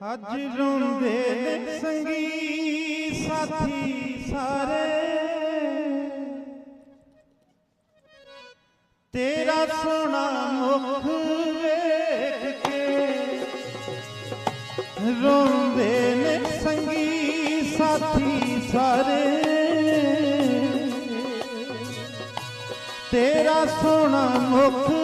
ਅੱਜ ਰੋਂਦੇ ਨੇ ਸੰਗੀ ਸਾਥੀ ਸਾਰੇ। ਤੇਰਾ ਸੋਨਾ ਮੁਖ ਰੋਂਦੇ ਨੇ ਸੰਗੀ ਸਾਥੀ ਸਾਰੇ। ਤੇਰਾ ਸੋਹਣਾ ਮੁਖ